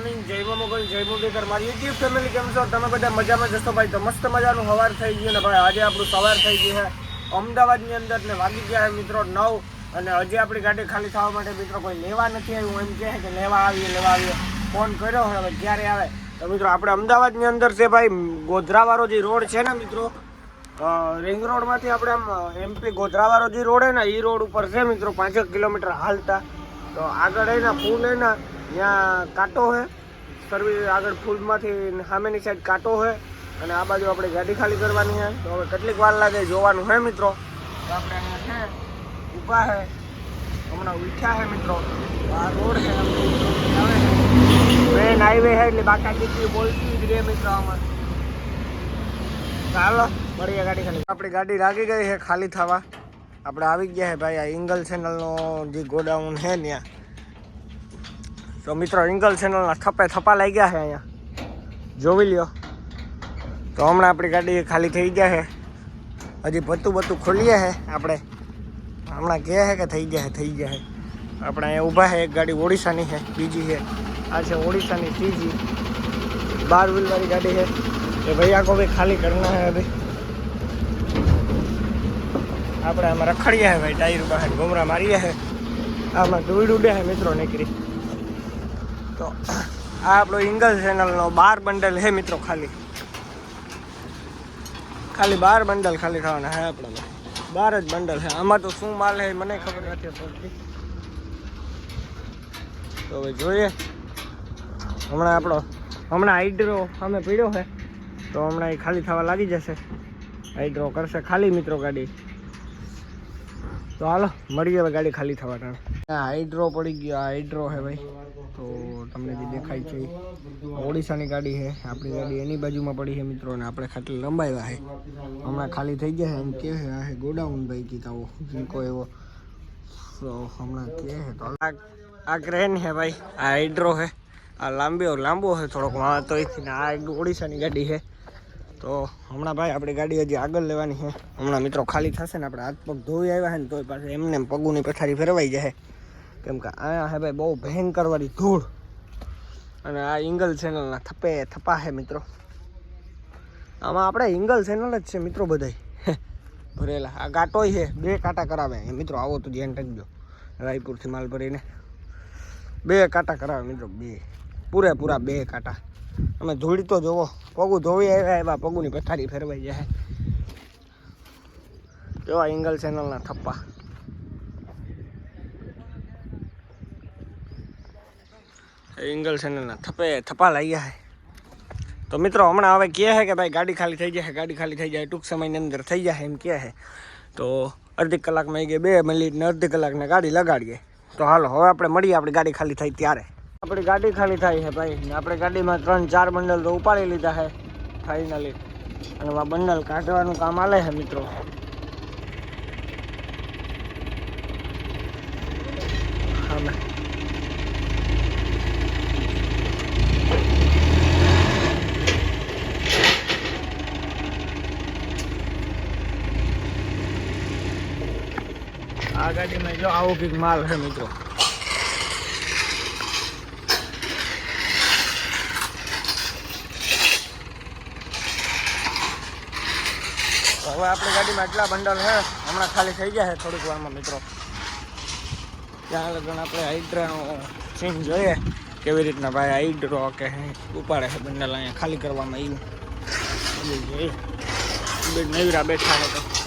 Morning, જય મોગલ, જય મુરલીધર. મારી યુટ્યુબ ફેમિલી કેમ છો? તમે બધા મજામાં જશો ભાઈ? તો મસ્ત મજાનું સવાર થઈ ગયું ને ભાઈ, આજે આપણું સવાર થઈ ગયું છે. અમદાવાદની અંદર ને વાગી ગયા છે મિત્રો નવ, અને હજી આપણી ગાડી ખાલી થવા માટે મિત્રો કોઈ લેવા નથી આવ્યું. એમ કહે કે લેવા આવીએ લેવા આવીએ. ફોન કર્યો હવે ક્યારે આવે? તો મિત્રો, આપણે અમદાવાદની અંદર છે ભાઈ, ગોધરાવાળો જે રોડ છે ને મિત્રો રિંગ રોડમાંથી આપણે આમ એમપી ગોધરાવાળો જે રોડ છે ને એ રોડ ઉપર છે મિત્રો, પાંચેક કિલોમીટર હાલતા. તો આગળ એના ફૂલ એના ત્યાં કાંટો છે સર્વિસ આગળ ફૂલમાંથી સામેની સાઈડ કાંટો હે. અને આ બાજુ આપણે ગાડી ખાલી કરવાની છે તો હવે કેટલીક વાર લાગે જોવાનું છે મિત્રો. તો આપણે અહીંયા છે ઊભા હે. હમણાં ઉઠ્યા હે મિત્રો. આ રોડ છે મેન હાઈવે છે. એટલે બાકા દીકરી બોલતી જ રે મિત્રો આમાં. ચાલો મળીએ ગાડી ખાલી. આપણી ગાડી લાગી ગઈ છે ખાલી થવા. આપણે આવી ગયા છે ભાઈ, આ ઇંગલ ચેનલનો જે ગોડાઉન છે ત્યાં. તો મિત્રો, ઇંગલ ચેનલના થપ્પે થપ્પા લઈ ગયા છે અહીંયા. જોવી લ્યો. તો હમણાં આપણી ગાડી ખાલી થઈ ગયા છે હજી ભત્તું બત્તું ખોલીએ છે આપણે. હમણાં કહે છે કે થઈ ગયા છે થઈ ગયા છે આપણે અહીંયા ઊભા છે એક ગાડી ઓડિશાની છે બીજી છે આ છે ઓડિશાની ત્રીજી. બાર વ્હીલવાળી ગાડી છે એ ભાઈ આખો ભાઈ ખાલી કરના છે ભાઈ આપણે આમાં રખડીએ હે ભાઈ, ટાયર બહાર ઘુમરા મારીએ હે. આમાં ધૂળ ઉડે હે મિત્રો નીકળી. તો આ આપણો ઇંગલ ચેનલનો બાર બંડલ હે મિત્રો ખાલી. ખાલી બાર બંડલ ખાલી થવાના હે આપણે બાર જ બંડલ છે આમાં તો શું માલ હે મને ખબર નથી પડતી તો હવે જોઈએ. હમણાં આપણો, હમણાં હાઇડ્રો અમે પીડ્યો છે તો હમણાં એ ખાલી થવા લાગી જશે. હાઇડ્રો કરશે ખાલી મિત્રો ગાડી. તો હાલો મળી હવે ગાડી ખાલી થવા ટાણે. હાઇડ્રો પડી ગયો, આ હાઇડ્રો છે ભાઈ. તો તમને જે દેખાય છે ઓડિશાની ગાડી છે, આપણી ગાડી એની બાજુમાં પડી છે મિત્રો, અને આપણે ખાટલી લંબાવ્યા છે. હમણાં ખાલી થઈ ગયા છે, એમ કે છે, આ ગોડાઉન ભાઈ કીક આવો જીકો એવો. તો હમણાં કે છે, તો આ ક્રેન છે ભાઈ, આ હાઇડ્રો છે. આ લાંબો લાંબો છે થોડોક વાં તો એથી ને આ ઓડિશાની ગાડી છે. તો હમણાં ભાઈ આપણી ગાડી હજી આગળ લેવાની છે. હમણાં મિત્રો ખાલી થશે ને આપણે હાથ પગ ધોઈ આવ્યા છે ને તોય પાસે એમને એમ પગુની પથારી ફેરવાઈ જાય. કેમ કે આ હે ભાઈ બહુ ભયંકર વાળી ધૂળ. અને આ ઇંગલ ચેનલના થપ્પે થપ્પા છે મિત્રો. આમાં આપણે ઇંગલ ચેનલ જ છે મિત્રો બધાય. ભરેલા. આ કાંટોય છે, બે કાંટા કરાવે. મિત્રો આવો તો ધ્યાન રાખજો. રાયપુરથી માલ ભરીને. બે કાંટા કરાવે મિત્રો, બે. પૂરેપૂરા બે કાંટા. અમે ધૂળી તો જોવો. પગું ધોવી આવ્યા એવા, પગુની પથારી ફેરવાઈ જાય. કેવા ઇંગલ ચેનલના થપ્પા. ઇંગલ ચેનલના થપ્પે થપ્પા લાગ્યા છે. તો મિત્રો, હમણાં હવે કહે છે કે ભાઈ ગાડી ખાલી થઈ જાય ગાડી ખાલી થઈ જાય, ટૂંક સમયની અંદર થઈ જાય એમ કહે છે. તો અડધી કલાકમાં આવી ગઈ, બે મિનિટ ને અડધી કલાકને ગાડી લગાડીએ. તો હાલો, હવે આપણે મળીએ, આપણી ગાડી ખાલી થઈ ત્યારે. આપણી ગાડી ખાલી થાય છે ભાઈ. ને આપણે ગાડીમાં ત્રણ, ચાર બંડલ તો ઉપાડી લીધા છે ફાઇનલી અને આ બંડલ કાઢવાનું કામ આલે છે, મિત્રો. આ ગાડીમાં જો આવો કંઈક માલ છે, મિત્રો તો હવે આપણી ગાડીમાં એટલા બંડલ છે, હમણાં ખાલી થઈ ગયા છે થોડીક વારમાં મિત્રો. ત્યાં લગન આપણે હાઇડ્રાનો સીન જોઈએ, કેવી રીતના ભાઈ હાઇડ્રો કે ઉપાડે છે બંડલ અહીંયા ખાલી કરવામાં આવ્યું. જોઈએ. નવીરા બેઠા છે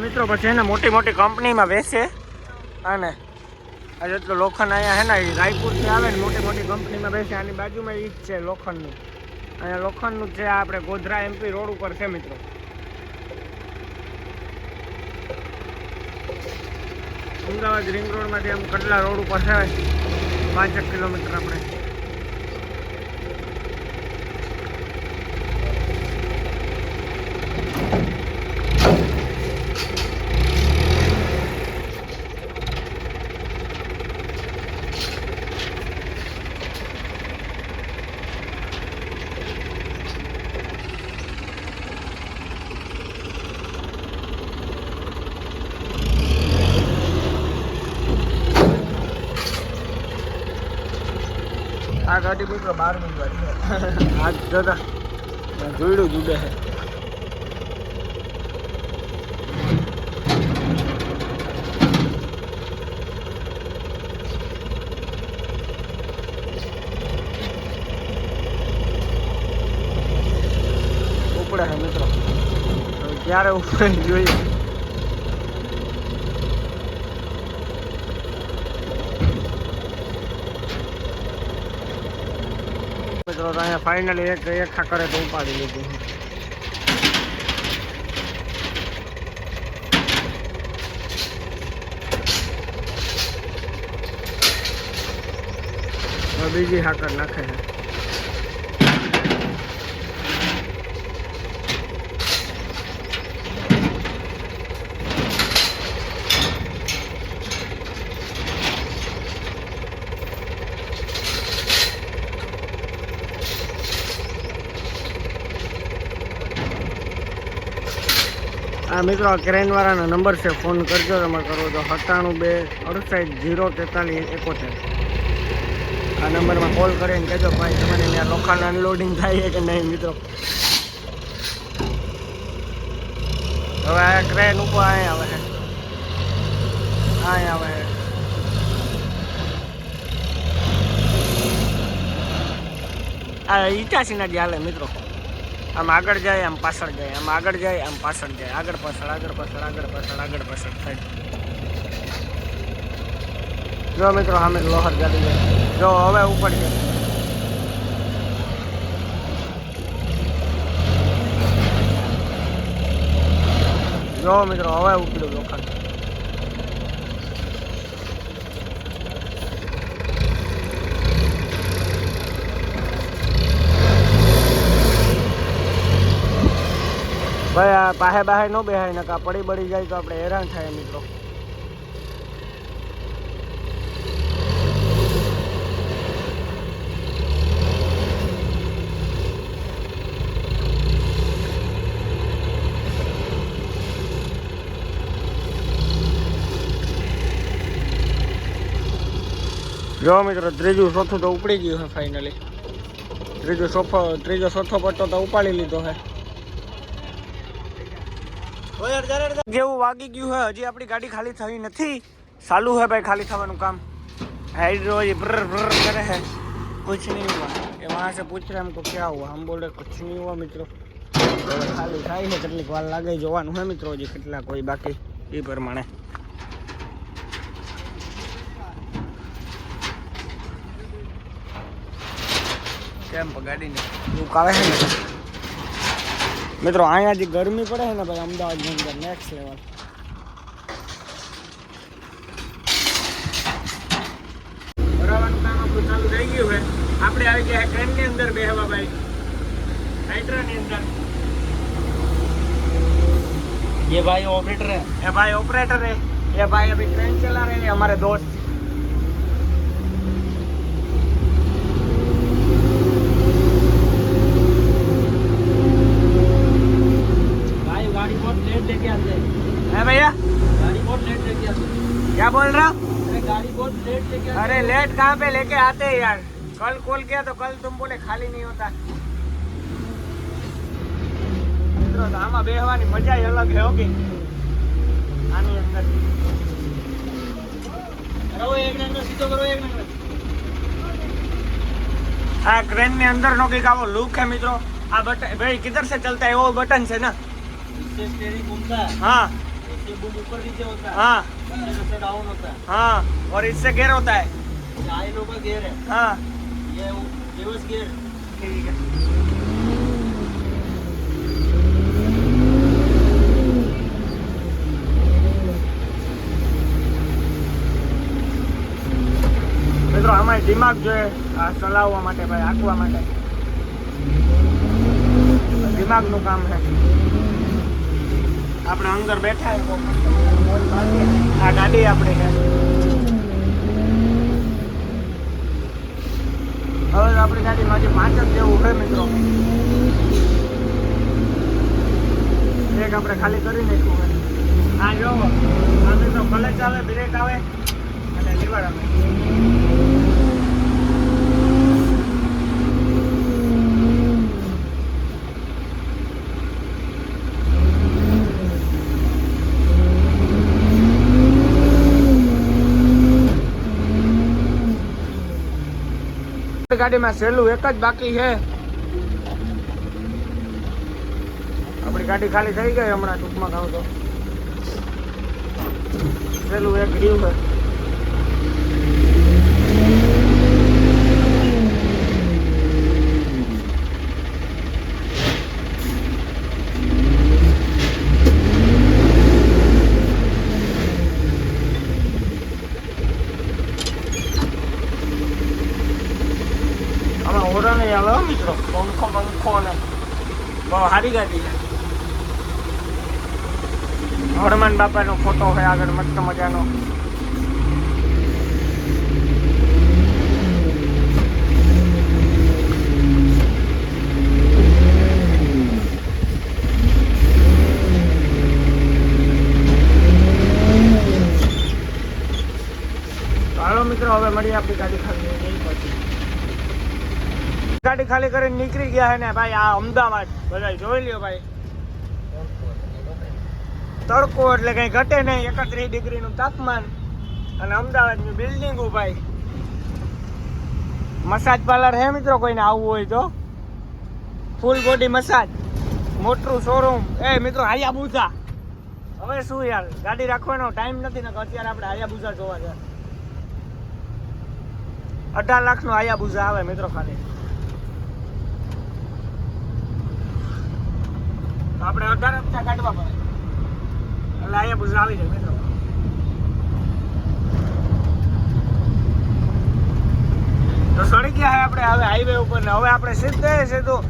મિત્રો, પછી એને મોટી મોટી કંપનીમાં વેચે અને આ જેટલું લોખંડ અહીંયા હે ને રાયપુરથી આવે ને, મોટી મોટી કંપનીમાં બેસે આની બાજુમાં એ જ છે લોખંડનું. અહીંયા લોખંડનું છે આપણે ગોધરા એમપી રોડ ઉપર છે મિત્રો. અમદાવાદ રિંગ રોડમાંથી આમ કડલા રોડ ઉપર છે. પાંચેક કિલોમીટર આપણે. આ ગાડી મિત્રો બાર મિનિટ વાળી આ જોતા જોઈડું જુડે છે. ઉપડે છે મિત્રો. ક્યારે ઉપડે જોઈએ મિત્રો તો અહીંયા ફાઇનલી એક એક ખાકરે તો ઉપાડી લીધું. બીજી હાકર નાખે છે. આ મિત્રો ક્રેનવાળાનો ક્રેન વાળાનો નંબર છે ફોન કરજો, તમે કરો તો સત્તાણું બે અડસાઠ જીરો તેતાલીસ એકોતેર. આ નંબરમાં કોલ કરીને કહેજો ભાઈ તમારે ત્યાં લોખંડ અનલોડિંગ થાય છે કે નહીં મિત્રો? હવે આ ક્રેન ઉપર અહીં આવે છે. અહીં આવે આ ઈટાસીના જ હાલે મિત્રો. આમ આગળ જાય, આમ પાછળ જાય, આમ આગળ જાય, આમ પાછળ જાય. આગળ પાછળ આગળ પાછળ આગળ પાછળ આગળ પાછળ થાય. જો મિત્રો, સામે લોહર ગાડી જાય જો હવે ઉપર જાય જો મિત્રો, હવે ઉપડ્યું લોખંડ ભાઈ, આ પાહે બાહે ન બેહાય નકા પડી બળી જાય તો આપણે હેરાન થાય મિત્રો. જો મિત્રો, ત્રીજું ચોથું તો ઉપડી ગયું છે ફાઇનલી ત્રીજો સોફો, ત્રીજો ચોથો પટ્ટો તો ઉપાડી લીધો છે. જેવું વાગી ગયું है હજી આપણી ગાડી ખાલી થઈ નથી ચાલુ है भाई खाली થવાનું કામ हाइड्रो ये ब्र ब्र करे है कुछ नहीं हुआ ये वहाँ से पूछ रहे हमको क्या हुआ हम बोल रहे कुछ नहीं हुआ મિત્રો હવે ખાલી થાય છે કેટલીક વાર લાગે જોવાનું હે મિત્રો હજી કેટલા કોઈ બાકી એ પ્રમાણે કેમ ગાડીને દુઃખ આવે છે ને મિત્રો અહીંયા જે ગરમી પડે છે ને ભાઈ અમદાવાદની અંદર નેક્સ્ટ લેવલ ભરાવાનું કામ આપણું ચાલુ થઈ ગયું છે આપણે આવી ગયા ટ્રેનની અંદર બેહવા ભાઈ નાઇટ્રાની અંદર ये भाई ऑपरेटर है ये भाई ऑपरेटर है ये भाई अभी ट्रेन चला रहे हैं हमारे दोस्त चल रहा गाड़ी बहुत लेट लेके अरे लेट कहाँ पे लेके आते हैं यार? कल खोल गया तो कल तुम बोले खाली नहीं होता। મિત્રો તો આમાં બેહવાની મજા અલગ છે ઓકે करो एक રહો એક નંબર સીધો કરો એક है वो बटन ना। इससे स्टीयरिंग घूमता है। हाँ। इससे बूम ऊपर नीचे होता है। हाँ। डाउन होता है हाँ और इससे गेयर होता है ये आयनों का गेयर है हाँ ये रिवर्स गेयर ठीक है મિત્રો આમાં દિમાગ જોઈએ આ ચલાવવા માટે ભાઈ હાંકવા માટે દિમાગનું કામ છે આપણે અંદર બેઠા. આ ગાડી આપણી હવે આપણી ગાડીમાં હજી પાંચ જ જેવું છે મિત્રો. એક આપણે ખાલી કરી નાખ્યું હોય. હા જો આ મિત્રો ક્લચ ચાલે બ્રેક આવે. અને લીવર આવે. ગાડીમાં સહેલું એક જ બાકી છે. આપણી ગાડી ખાલી થઈ ગઈ હમણાં ટૂંકમાં ખાવ તો. સહેલું એક રહ્યું છે આમાં ઓરા નહીં આવે હો મિત્રો પંખો પંખો ને બહુ સારી ગાડી છે હનુમાન બાપાનો ફોટો છે આગળ મસ્ત મજાનો. મિત્રો, હવે મળીએ આપણી ગાડી ખાલી. ગાડી ખાલી કરીને નીકળી ગયા ને, ભાઈ, આ અમદાવાદ. બધા જોઈ લ્યો, ભાઈ. તડકો એટલે કઈ ઘટે નહીં, એકત્રીસ ડિગ્રી નું તાપમાન. અને અમદાવાદની બિલ્ડિંગ ભાઈ. મસાજ પાર્લર હે મિત્રો કોઈને આવવું હોય તો? ફૂલ બોડી મસાજ મોટું શોરૂમ એ મિત્રો હાયાબુઝા. હવે શું યાર, ગાડી રાખવાનો ટાઈમ નથી ને અત્યારે આપણે હાયાબુઝા જોવા છે અઢાર લાખનું હાયાબુઝા આવે મિત્રો ખાલી. આપણે અઢાર હપ્તા કાઢવા પડે. એટલે અહીંયા આવી જાય મિત્રો. તો સડી ગયા આપણે હવે હાઈવે ઉપર ને હવે આપણે સીધે સીધું,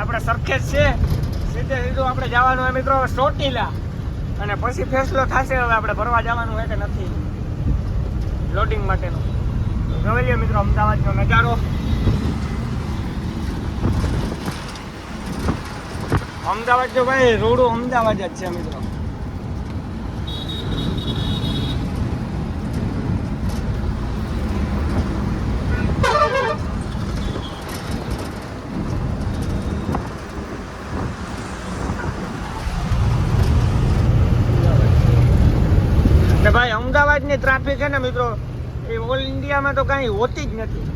આપણે સરખેજ છે. સીધે સીધું આપણે જવાનું હોય મિત્રો ચોટીલા. અને પછી ફેસલો થશે હવે આપણે ભરવા જવાનું હોય કે નથી? લોડિંગ માટેનો. જોઈ મિત્રો અમદાવાદનો નજારો. અમદાવાદ જો ભાઈ, રોડો અમદાવાદ જ છે મિત્રો ભાઈ, અમદાવાદની ટ્રાફિક છે ને મિત્રો, એ ઓલ ઇન્ડિયામાં તો કાંઈ હોતી જ નથી.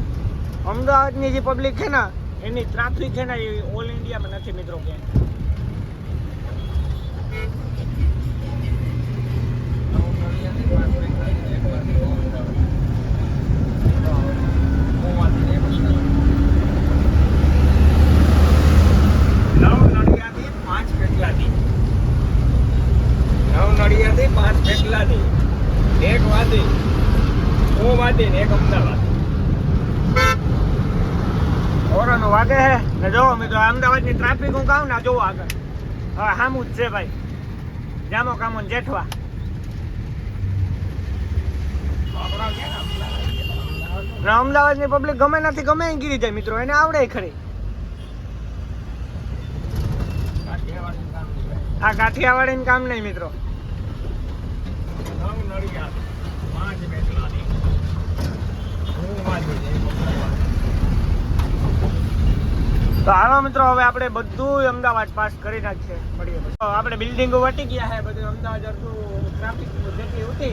અમદાવાદની જે પબ્લિક છે ને, એની ટ્રાફિક છે ને એ ઓલ ઇન્ડિયામાં નથી મિત્રો, ક્યાંય. પેટલાથી એક અમદાવાદ વાગે હે? ને જો મિત્રો અમદાવાદની ટ્રાફિક હું કહું ને જોવો આગળ. હા સામું જ છે ભાઈ. જામો કામો ને જેઠવા. અમદાવાદની પબ્લિક ગમે નથી, ગમે ગીરી જાય મિત્રો, એને આવડે ખરી. આ કાઠિયાવાડી કામ નહીં મિત્રો. તો હાલો મિત્રો, હવે આપણે બધું અમદાવાદ પાસ કરી નાખીએ. મળીએ આપણે બિલ્ડિંગો વટી ગયા છે બધું અમદાવાદ અડધું ટ્રાફિક જેટલી હતી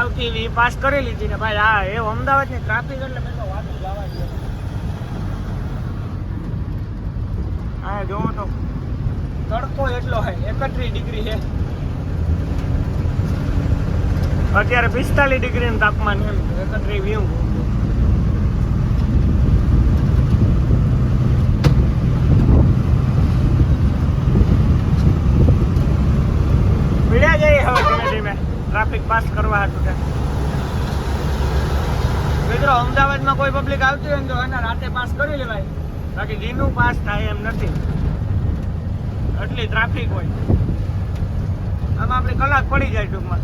આવતી એવી પાસ કરી લીધી ને ભાઈ, હા એ અમદાવાદની ટ્રાફિક એટલે મેં તો વાત જવા દે. હા, જોવો તો. તડકો એટલો છે એકત્રીસ ડિગ્રી છે અત્યારે પિસ્તાલીસ ડિગ્રીનું તાપમાન એમ, એકત્રીસ વીવું પીડ્યા જઈએ હવે ધીમે ધીમે ટ્રાફિક પાસ કરવા હતું મિત્રો, અમદાવાદમાં કોઈ પબ્લિક આવતી હોય ને તો એના રાતે પાસ કરી લેવાય. બાકી દિનનું પાસ થાય એમ નથી. એટલી ટ્રાફિક હોય. આમાં આપણે કલાક પડી જાય ટૂંકમાં.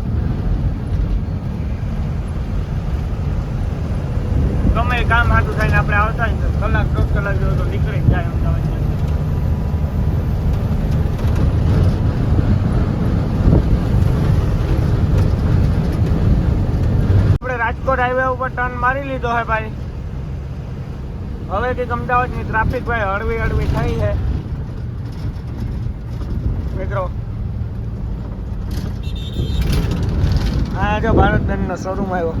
ગમે કામ હાથું થઈને આપણે આવતા હોય ને તો કલાક દોઢ કલાક જેવો તો નીકળી જાય અમદાવાદ આપણે હાઈવે ઉપર ટર્ન મારી લીધો હે ભાઈ. હવેથી અમદાવાદની ટ્રાફિક ભાઈ હળવી હળવી થઈ છે. મિત્રો. આ જો ભારત બેનનો શોરૂમ આવ્યો.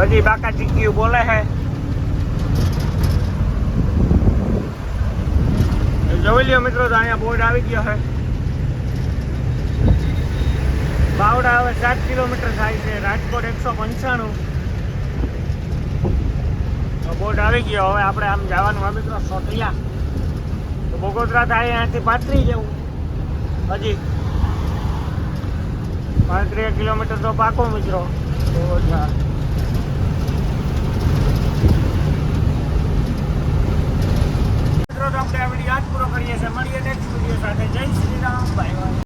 હજી બાકા ચીક્યું બોલે છે. જોઈ મિત્રો, તો અહીંયા બોર્ડ આવી ગયો છે. બાવડા હવે સાત કિલોમીટર થાય છે, રાજકોટ એકસો પંચાણું. બોર્ડ આવી ગયો, હવે આપણે આમ જવાનું આ મિત્રો સોટિયા તો બગોદરા થાય અહીંયાથી પાથરી જવું. હજી પાંત્રીસ કિલોમીટર તો પાકો મિત્રો. બગોદરા તો આપણે આપણે યાદ પૂરો કરીએ છીએ. મળીએ નેક્સ્ટ વીડિયો સાથે. જય શ્રી રામ. ભાઈ